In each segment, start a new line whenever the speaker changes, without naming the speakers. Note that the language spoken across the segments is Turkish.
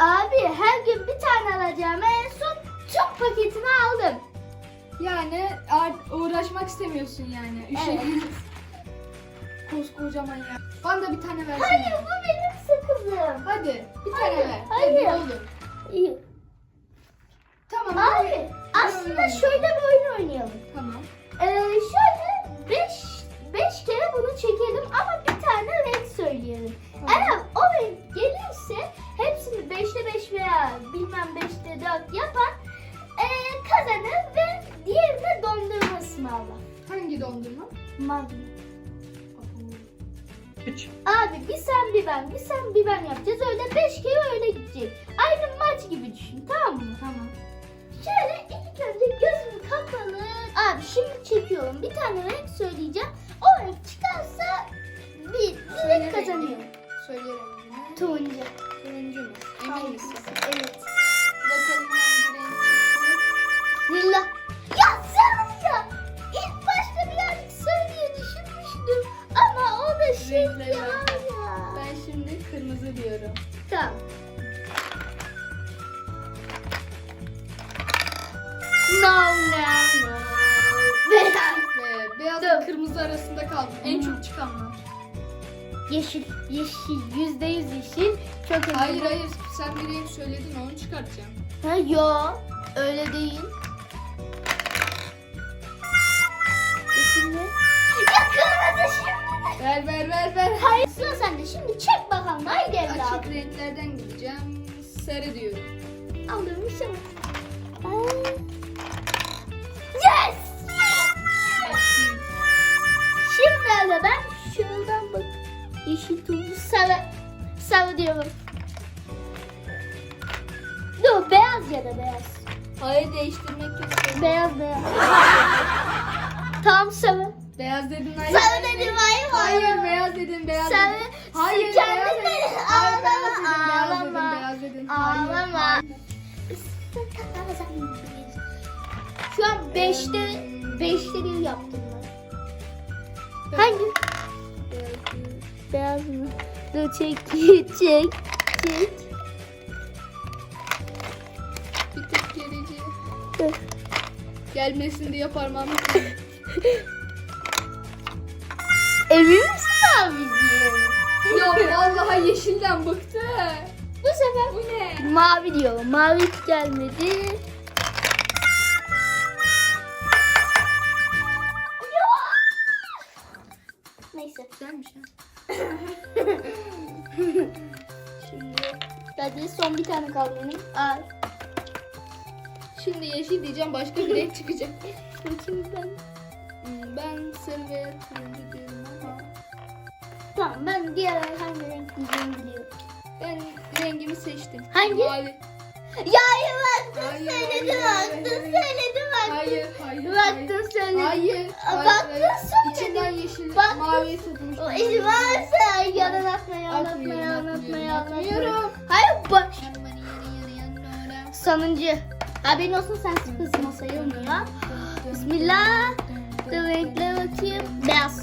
Abi
her gün bir tane alacağım. En son tüm paketini aldım.
Yani uğraşmak istemiyorsun yani. Üşeniyorsun. Koskocaman ya. Bana da bir tane versene.
Hayır bu benim sakızım.
Hadi bir tane ver.
hayır.
Hadi, ne.
İyi.
Tamam.
Abi hadi. aslında şöyle bir oyun oynayalım.
Tamam.
Ee, şu ısmarlar.
Hangi dondurma?
Magnum.
3.
Abi bir sen bir ben, bir sen bir ben yapacağız. Öyle 5 kere öyle gidecek. Aynı maç gibi düşün tamam mı?
Tamam.
Şöyle ilk önce gözüm kapalı. Abi şimdi çekiyorum. Bir tane renk söyleyeceğim.
Diyorum.
Tamam. No. Beyaz.
Beyaz
Dur.
kırmızı arasında kaldım. En çok çıkanlar.
Yeşil, yeşil, yüzde yüz yeşil. Çok eminim.
Hayır hayır sen bir renk söyledin onu çıkartacağım.
Ha, yo, öyle değil. Yeşil mi? Ya kırmızı.
Ver ver ver ver.
Hayır sıra sende. Şimdi çek bakalım. Haydi evladım.
Açık renklerden gideceğim. Sarı diyorum.
Aldım şu. Yes! Şimdi de ben şuradan bak. Yeşil turuncu sarı. Sarı diyorum. Dur beyaz ya da beyaz.
Hayır değiştirmek yok.
Beyaz beyaz. Tam sarı.
Beyaz dedin hayır.
Sarı dedim hayır
Hayır beyaz dedin beyaz
Sarı.
dedin. Hayır
Sen
beyaz dedin. Hayır beyaz
Ağlama,
beyaz. Hayır,
Ağlama. Şu an 5'te 5'te bir yaptım ben. Hangi? Beyaz mı? Dur çek çek çek.
Bir tık gerici. Gelmesin diye parmağımı
Emin misin abiciğim?
Ya vallahi yeşilden bıktı.
Bu sefer
Bu ne?
mavi diyorum. Mavi hiç gelmedi. Neyse.
Güzelmiş ha.
Şimdi hadi son bir tane kaldı benim. Ay.
Şimdi yeşil diyeceğim başka bir renk çıkacak.
Bakayım ben.
Hmm, Ben sarı ve turuncu diyorum
Tamam ben diğer hangi renk diyeceğimi biliyorum.
ben rengimi seçtim.
Hangi?
Mavi.
Ya baktın
Hayır,
söyledim
hayır,
baktın
hayır,
söyledim baktın.
Hayır, hayır.
Baktın söyledim.
Hayır, hayır, hayır.
söyledim.
İçinden yeşil,
Baktın.
mavi tutmuş.
O varsa yalan atmayı
Atmıyorum,
anlatmayı.
atmıyorum.
Hayır bak. Sonuncu. Haberin olsun sen sıfırsın o sayılmıyor. Bismillah. Renkle bakayım. Beyaz.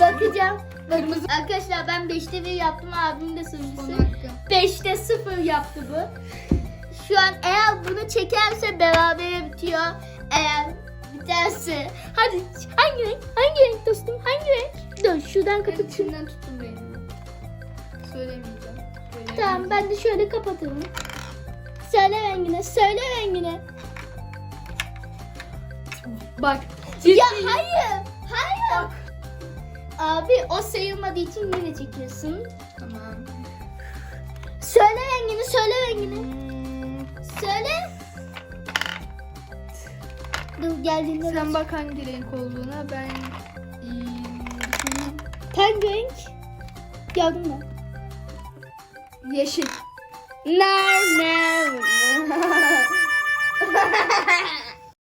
Bakacağım.
Kırmızı.
Arkadaşlar ben 5'te 1 yaptım. Abim de
Son
sonuncusu.
hakkım.
5'te 0 yaptı bu. Şu an eğer bunu çekerse berabere bitiyor. Eğer biterse. Hadi hangi renk? Hangi renk dostum? Hangi renk? Dur şuradan
Ben
kapatayım.
içimden tuttum rengini. Söylemeyeceğim. Söylemeyeceğim.
Tamam ben de şöyle kapatalım. Söyle rengine, söyle rengine.
Bak.
Ya hayır. O sayılmadığı için yine çekiyorsun.
Tamam.
Söyle rengini, söyle rengini. Söyle. Dur geldiğinde
Sen bak hangi renk olduğuna ben düşüneyim.
Hangi renk? Gördün mü?
yeşil.
No, no.